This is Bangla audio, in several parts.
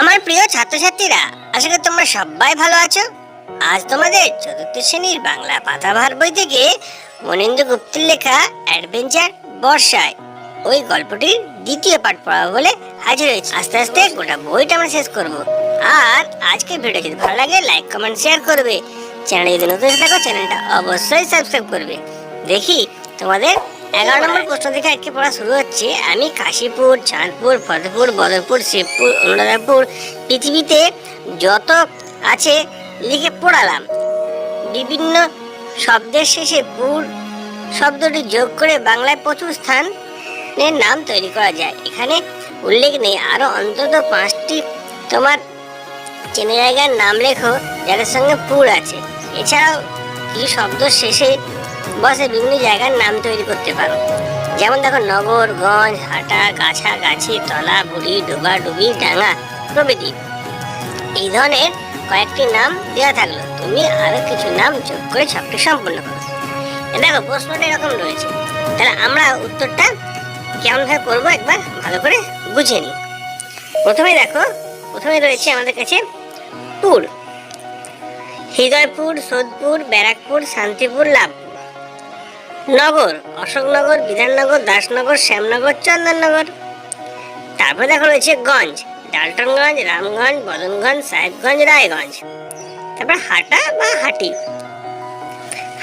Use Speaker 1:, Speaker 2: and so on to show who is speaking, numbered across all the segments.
Speaker 1: আমার প্রিয় ছাত্রছাত্রীরা, আশা করি তোমরা সবাই ভালো আছো। আজ তোমাদের চতুর্থ শ্রেণির বাংলা পাতাভার বই থেকে মনীন্দ্র গুপ্তের লেখা অ্যাডভেঞ্চার বর্ষায়। ওই গল্পটির দ্বিতীয় পাঠ পড়াবো বলে হাজির হয়েছে। আস্তে আস্তে গোটা বইটা আমরা শেষ করব। আর আজকে ভিডিও যদি ভালো লাগে লাইক কমেন্ট শেয়ার করবে। চ্যানেলে যদি নতুন থাকো, চ্যানেলটা অবশ্যই সাবস্ক্রাইব করবে। দেখি তোমাদের এগারো নম্বর প্রশ্ন থেকে আজকে পড়া শুরু হচ্ছে। আমি কাশীপুর, চাঁদপুর, ফতেপুর, বদরপুর শিবপুর অনুরাধপুর পৃথিবীতে যত আছে লিখে পড়ালাম। বিভিন্ন শব্দের শেষে পুর শব্দটি যোগ করে বাংলায় প্রচুর স্থানের নাম তৈরি করা যায়। এখানে উল্লেখ নেই। আরও অন্তত পাঁচটি তোমার চেনা জায়গার নাম লেখো যাদের সঙ্গে পুর আছে। এছাড়াও কিছু শব্দ শেষে বসে বিভিন্ন জায়গার নাম তৈরি করতে পারো। যেমন দেখো, নগর, গঞ্জ, হাটা, গাছা, গাছি, তলা, বুড়ি, ডোবা, ডুবি, ডাঙা, প্রভৃতি। এই ধরনের কয়েকটি নাম দেওয়া থাকল। তুমি আরও কিছু নাম যোগ করে ছকটি সম্পূর্ণ করো। দেখো, প্রশ্নটা এরকম রয়েছে। তাহলে আমরা উত্তরটা কেমনভাবে করব একবার ভালো করে বুঝে নিই। প্রথমে দেখো, প্রথমে রয়েছে আমাদের কাছে পুর। হৃদয়পুর, সোদপুর, ব্যারাকপুর, শান্তিপুর, লাভপুর। নগর, অশোকনগর, বিধাননগর, দাসনগর, শ্যামনগর, চন্দননগর। তারপরে দেখো রয়েছে গঞ্জ, ডালটনগঞ্জ, রামগঞ্জ, বদনগঞ্জ, সাহেবগঞ্জ, রায়গঞ্জ। তারপর হাটা বা হাটি?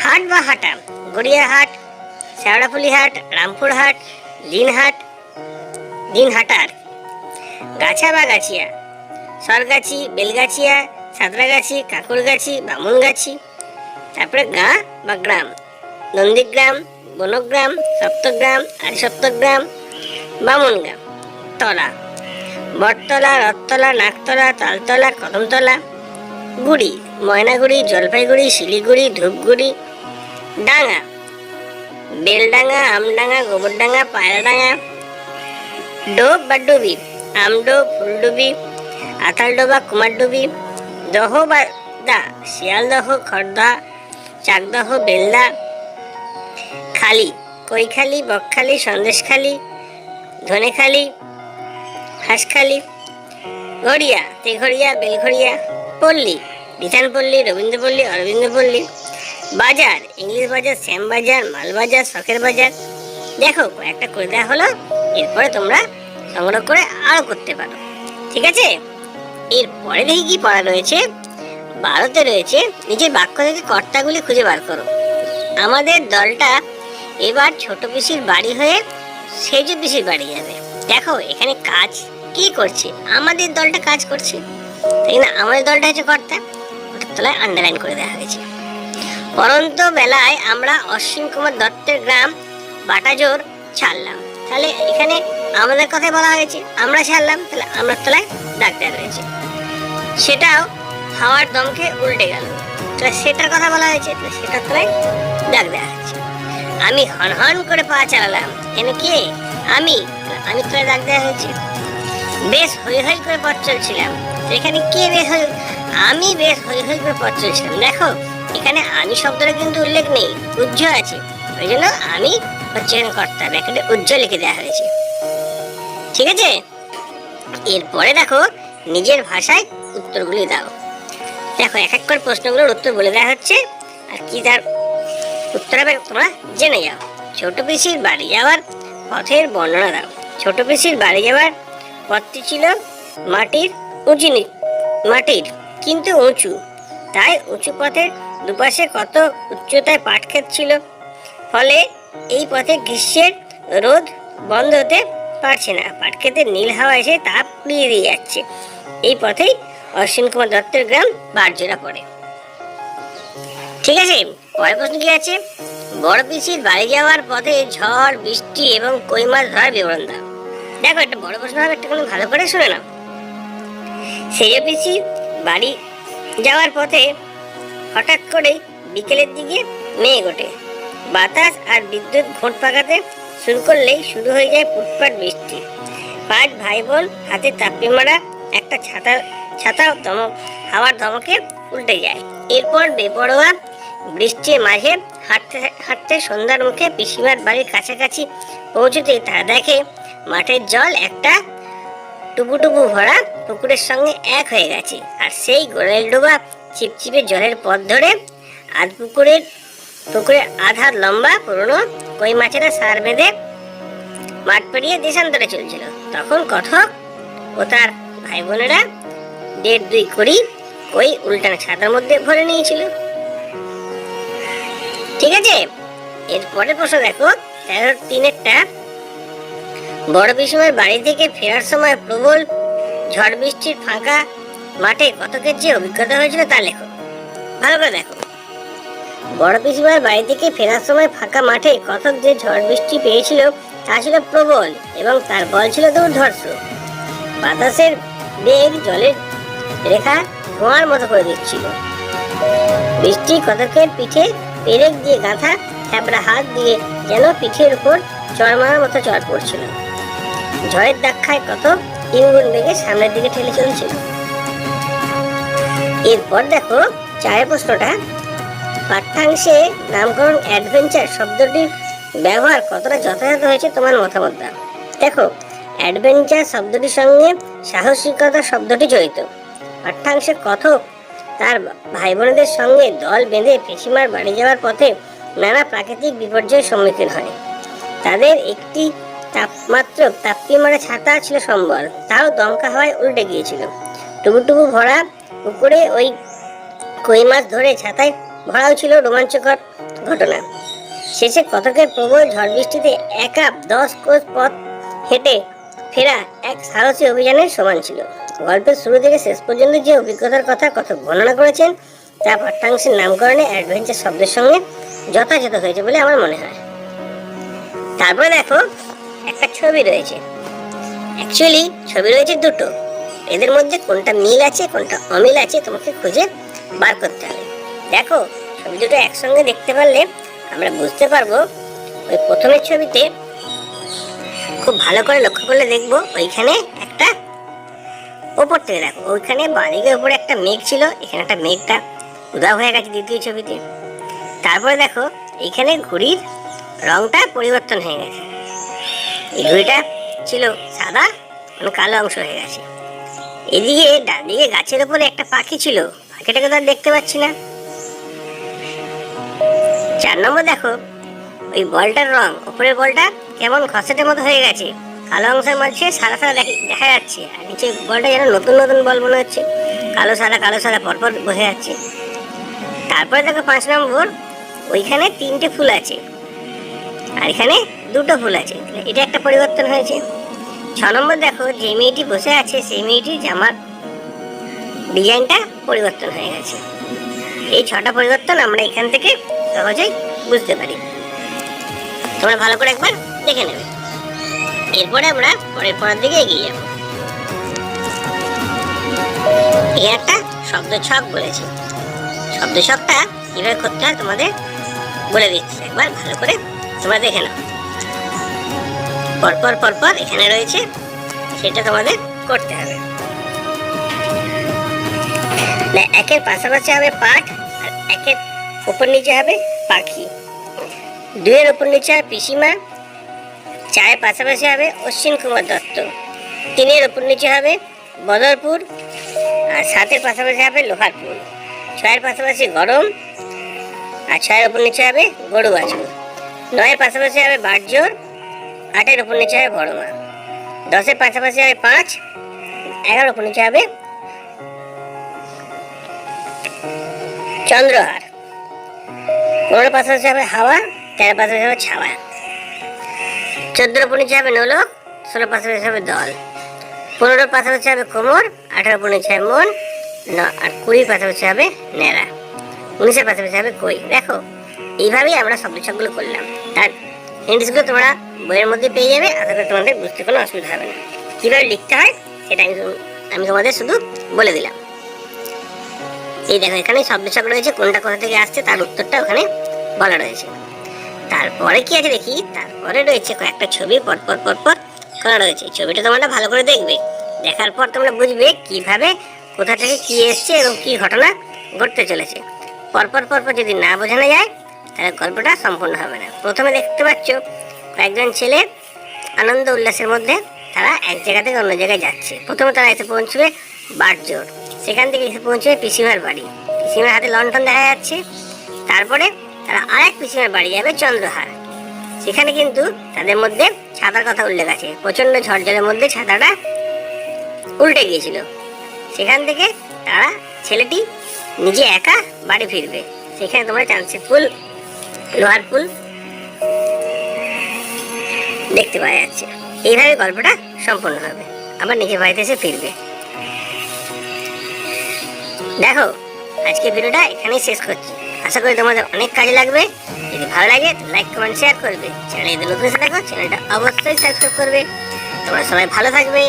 Speaker 1: হাট বা হাটা? গড়িয়াহাট শেওড়াফুলি হাট রামপুর হাট দিনহাট দিনহাটার গাছা বা গাছিয়া? সরগাছি, বেলগাছিয়া, সাঁতরাগাছি, কাকুরগাছি, বামুনগাছি। তারপরে গা বা গ্রাম? নন্দীগ্রাম, বনগ্রাম, সপ্তগ্রাম আর সপ্তগ্রাম, বামুনগ্রাম, তলা। বটতলা, রথতলা নাকতলা তালতলা, কদমতলা, গুড়ি, ময়নাগুড়ি, জলপাইগুড়ি, শিলিগুড়ি, ধূপগুড়ি, ডাঙা। বেলডাঙা আমডাঙ্গা গোবরডাঙা পায়রাডাঙ্গা ডোব বা ডুবি আমডোব ফুলডুবি আতালডোবা কুমারডুবি, দহ বা দা, শিয়ালদহ, খড়দা, চাকদহ, বেলদা খালি কৈখালি বকখালি সন্দেশখালি ধনেখালি হাঁসখালি ঘড়িয়া, তেঘড়িয়া, বেলঘড়িয়া, পল্লী বিধানপল্লী রবীন্দ্রপল্লী অরবিন্দপল্লী বাজার, ইংলিশ বাজার, শ্যাম বাজার মালবাজার শখের বাজার। দেখো একটা করে দেওয়া হলো, এরপরে তোমরা সংগ্রহ করে আরও করতে পারো। ঠিক আছে? এরপরে দেখি কি পড়া রয়েছে। ভারতে রয়েছে, নিজের বাক্য থেকে কর্তাগুলি খুঁজে বার করো। আমাদের দলটা এবার ছোট পিসির বাড়ি হয়ে সেজ পিসির বাড়ি যাবে। দেখো, এখানে কাজ কি করছে? আমাদের দলটা কাজ করছে। তাই না? আমাদের দলটা হচ্ছে কর্তা। ওটার তলায় আন্ডারলাইন করে দেওয়া হয়েছে পরন্ত বেলায় আমরা অশ্বিন কুমার দত্তের গ্রাম বাটাজোর ছাড়লাম। তাহলে এখানে আমাদের কথাই বলা হয়েছে, আমরা ছাড়লাম। তাহলে আমরা তলায় ডাক্তার রয়েছে। সেটাও হাওয়ার দমকে উল্টে গেল। তাহলে সেটার কথা বলা হয়েছে, তাহলে সেটার তলায় ডাক দেওয়া হয়েছে। আমি হন হন করে পা চালালাম। এনে কে? আমি আমি তলায় ডাক দেওয়া হয়েছে। বেশ হই হই করে পথ চলছিলাম। এখানে কে বেশ হই, আমি বেশ হই হই করে পথ চলছিলাম। দেখো, এখানে আমি শব্দটা কিন্তু উল্লেখ নেই উজ্জ্ব আছে। ওই জন্য আমি হচ্ছে এখানে কর্তা ব্যাকেটে উজ্জ্বল লিখে দেওয়া হয়েছে। ঠিক আছে? এরপরে দেখো, নিজের ভাষায় উত্তরগুলি দাও। দেখো, এক এক করে প্রশ্নগুলোর উত্তর বলে দেওয়া হচ্ছে, আর কি তার উত্তর হবে তোমরা জেনে যাও। ছোট পিসির বাড়ি যাওয়ার পথের বর্ণনা দাও। ছোট পিসির বাড়ি যাওয়ার পথটি ছিল মাটির উঁচুনি মাটির কিন্তু উঁচু। তাই উঁচু পথের দুপাশে কত উচ্চতায় পাট ক্ষেত ছিল। ফলে এই পথে গ্রীষ্মের রোদ বন্ধ হতে পারছে না। পাট ক্ষেতের নীল হাওয়া এসে তাপ পুড়িয়ে দিয়ে যাচ্ছে। এই পথেই অশ্বিন কুমার দত্তের গ্রাম বারজোড়া পড়ে ঠিক আছে? পরের প্রশ্ন কি আছে বড় পিসির বাড়ি যাওয়ার পথে ঝড়, বৃষ্টি এবং কই মাছ ধরার বিবরণ দাও। দেখো, একটা বড় প্রশ্ন হবে, একটা কোনো ভালো করে শুনে নাও। সেজ পিসি বাড়ি যাওয়ার পথে হঠাৎ করে বিকেলের দিকে মেঘ ওঠে। বাতাস আর বিদ্যুৎ ঘোট পাকাতে শুরু করলেই শুরু হয়ে যায় ফুটপাট বৃষ্টি। পাঁচ ভাই বোন হাতে তাপি মারা একটা ছাতা ছাতা ধমক, হাওয়ার ধমকে উল্টে যায়। এরপর বেপরোয়া বৃষ্টির মাঝে হাঁটতে হাঁটতে সন্ধ্যার মুখে পিসিমার বাড়ির কাছাকাছি পৌঁছতেই তারা দেখে, মাঠের জল একটা টুবু ভরা পুকুরের সঙ্গে এক হয়ে গেছে। আর সেই গোড়েল ডোবা চিপচিপে জলের পথ ধরে আধ পুকুরের পুকুরের আধা লম্বা, পুরনো কই মাছেরা সার বেঁধে মাঠ পেরিয়ে দেশান্তরে চলছিল। তখন কথক ও তার ভাই বোনেরা দেড় দুই করি কই উল্টানো ছাতার মধ্যে ভরে নিয়েছিল। ঠিক আছে? এরপরে প্রশ্ন দেখো তেরো তিনেরটা। বড় পিসময়ের বাড়ি থেকে ফেরার সময় প্রবল ঝড় বৃষ্টির ফাঁকা মাঠে কতকের যে অভিজ্ঞতা হয়েছিল তা লেখো। ভালো করে দেখো। বড় পিসিমার বাড়ি থেকে ফেরার সময় ফাঁকা মাঠে কতক যে ঝড় বৃষ্টি পেয়েছিল তা ছিল প্রবল এবং তার বল ছিল দুর্ধর্ষ। বাতাসের বেগ জলের রেখা ধোঁয়ার মতো করে দিচ্ছিল। বৃষ্টি কতকের পিঠে পেরেক দিয়ে গাঁথা থ্যাবড়া হাত দিয়ে যেন পিঠের উপর চড় মারার মতো চড় পড়ছিল। ঝড়ের দাক্ষায় কত তিনগুণ বেগে সামনের দিকে ঠেলে চলছিল। এরপর দেখো চায়ের প্রশ্নটা, পাঠ্যাংশে নামকরণ অ্যাডভেঞ্চার শব্দটির ব্যবহার কতটা যথাযথ হয়েছে তোমার মতামত দাও। দেখো, অ্যাডভেঞ্চার শব্দটির সঙ্গে সাহসিকতা শব্দটি জড়িত। পাঠ্যাংশে কথক তার ভাই বোনদের সঙ্গে দল বেঁধে পিসিমার বাড়ি যাওয়ার পথে নানা প্রাকৃতিক বিপর্যয়ের সম্মুখীন হয়। তাদের একটি তাপমাত্র তাপ্পি মারা ছাতা ছিল সম্বল, তাও দমকা হওয়ায় উল্টে গিয়েছিল। টুবু ভরা পুকুরে ওই কই মাছ ধরে ছাতায় ভরাও ছিল রোমাঞ্চকর ঘটনা। শেষে কতকের প্রবল ঝড় বৃষ্টিতে একা দশ কোষ পথ হেঁটে ফেরা এক সাহসী অভিযানের সমান ছিল। গল্পের শুরু থেকে শেষ পর্যন্ত যে অভিজ্ঞতার কথা কত বর্ণনা করেছেন তা পাঠ্যাংশের নামকরণে অ্যাডভেঞ্চার শব্দের সঙ্গে যথাযথ হয়েছে বলে আমার মনে হয়। তারপর দেখো, একটা ছবি রয়েছে। অ্যাকচুয়ালি ছবি রয়েছে দুটো। এদের মধ্যে কোনটা মিল আছে, কোনটা অমিল আছে, তোমাকে খুঁজে বার করতে হবে। দেখো, ছবি দুটো একসঙ্গে দেখতে পারলে আমরা বুঝতে পারব, ওই প্রথমের ছবিতে খুব ভালো করে লক্ষ্য করলে দেখব ওইখানে ওপর থেকে দেখো, ওইখানে বাদিকের উপরে একটা মেঘ ছিল, এখানে একটা মেঘটা উদা হয়ে গেছে দ্বিতীয় ছবিতে। তারপরে দেখো এইখানে ঘুড়ির রংটা পরিবর্তন হয়ে গেছে। এই ঘুড়িটা ছিল সাদা মানে কালো অংশ হয়ে গেছে। এদিকে ডান দিকে গাছের উপরে একটা পাখি ছিল, পাখিটাকে তো আর দেখতে পাচ্ছি না। চার নম্বর দেখো, ওই বলটার রং উপরের বলটা কেমন খসেটের মতো হয়ে গেছে। কালো অংশের মাঝে সাদা সাদা দেখি- দেখা যাচ্ছে। আর নিচে বলটা যেন নতুন নতুন বল মনে হচ্ছে। কালো সাদা কালো সাদা, পরপর বসে যাচ্ছে। তারপরে দেখো পাঁচ নম্বর, ওইখানে তিনটে ফুল আছে। আর এখানে দুটো ফুল আছে। এটা একটা পরিবর্তন হয়েছে। ছ নম্বর দেখো, যে মেয়েটি বসে আছে, সেই মেয়েটির জামার ডিজাইনটা পরিবর্তন হয়ে গেছে। এই ছটা পরিবর্তন আমরা এখান থেকে সহজেই বুঝতে পারি। তোমরা ভালো করে একবার দেখে নেবে। এরপরে আমরা পরের পরের দিকে এগিয়ে যাব। এখানে একটা শব্দ ছক বলেছে। শব্দ ছকটা কীভাবে করতে হয় তোমাদের বলে দিচ্ছি। একবার ভালো করে তোমরা দেখে নাও। পরপর পরপর এখানে রয়েছে, সেটা তোমাদের করতে হবে। একের পাশাপাশি হবে পাঠ আর একের উপর নিচে হবে পাখি। দুয়ের উপর নিচে হবে পিসিমা চারের পাশাপাশি হবে অশ্বিন কুমার দত্ত। তিনের ওপর নিচে হবে বদরপুর, আর সাতের পাশাপাশি হবে লোহারপুর। ছয়ের পাশাপাশি গরম, আর ছয়ের ওপর নিচে হবে গরু বাছুর নয়ের পাশাপাশি হবে বাটজোর আটের ওপর নিচে হবে বড় মা দশের পাশাপাশি হবে পাঁচ, এগারো ওপর নিচে হবে চন্দ্রহার। পনেরো পাশাপাশি হবে হাওয়া, তেরো পাশাপাশি হবে ছাওয়া। চোদ্দোর নিচে হবে নোলক ষোলো পাশাপাশি হবে দল। পনেরোর পাশাপাশি হবে কোমর, আঠারো নিচে হবে মন আর কুড়ির পাশাপাশি হবে নেড়া। উনিশের পাশাপাশি হবে কই। দেখো, এইভাবেই আমরা শব্দ ছকগুলো করলাম। তার হিন্টসগুলো তোমরা বইয়ের মধ্যে পেয়ে যাবে, আশা করি তোমাদের বুঝতে কোনো অসুবিধা হবে না। কীভাবে লিখতে হয়, সেটা আমি আমি তোমাদের শুধু বলে দিলাম। এই দেখো, এখানে শব্দ ছক রয়েছে, কোনটা কোথা থেকে আসছে, তার উত্তরটা ওখানে বলা রয়েছে। তারপরে কি আছে দেখি? তারপরে রয়েছে কয়েকটা ছবি পরপর পরপর করা রয়েছে। ছবিটা তোমরা ভালো করে দেখবে। দেখার পর তোমরা বুঝবে কীভাবে, কোথা থেকে কি এসছে এবং কি ঘটনা ঘটতে চলেছে। পরপর পরপর যদি না বোঝানো যায়, তাহলে গল্পটা সম্পূর্ণ হবে না। প্রথমে দেখতে পাচ্ছ, কয়েকজন ছেলে আনন্দ উল্লাসের মধ্যে তারা এক জায়গা থেকে অন্য জায়গায় যাচ্ছে। প্রথমে তারা এসে পৌঁছবে বাটজোর সেখান থেকে এসে পৌঁছবে পিসিমার বাড়ি। পিসিমার হাতে লন্ঠন দেখা যাচ্ছে। তারপরে তারা আরেক পিছনে বাড়ি যাবে চন্দ্রহার। সেখানে কিন্তু তাদের মধ্যে ছাতার কথা উল্লেখ আছে। প্রচণ্ড ঝড়ঝড়ের মধ্যে ছাতাটা উল্টে গিয়েছিল। সেখান থেকে তারা ছেলেটি নিজে একা বাড়ি ফিরবে। সেখানে তোমরা চান্সি ফুল, লোহার ফুল দেখতে পাওয়া যাচ্ছে। এইভাবে গল্পটা সম্পূর্ণ হবে। আবার নিজের বাড়িতে এসে ফিরবে। দেখো আজকে ভিডিওটা এখানেই শেষ করছি। আশা করি তোমাদের অনেক কাজে লাগবে। যদি ভালো লাগে লাইক কমেন্ট শেয়ার করবে। চ্যানেলে যদি নতুন থাকো চ্যানেলটা অবশ্যই সাবস্ক্রাইব করবে। তোমরা সবাই ভালো থাকবে।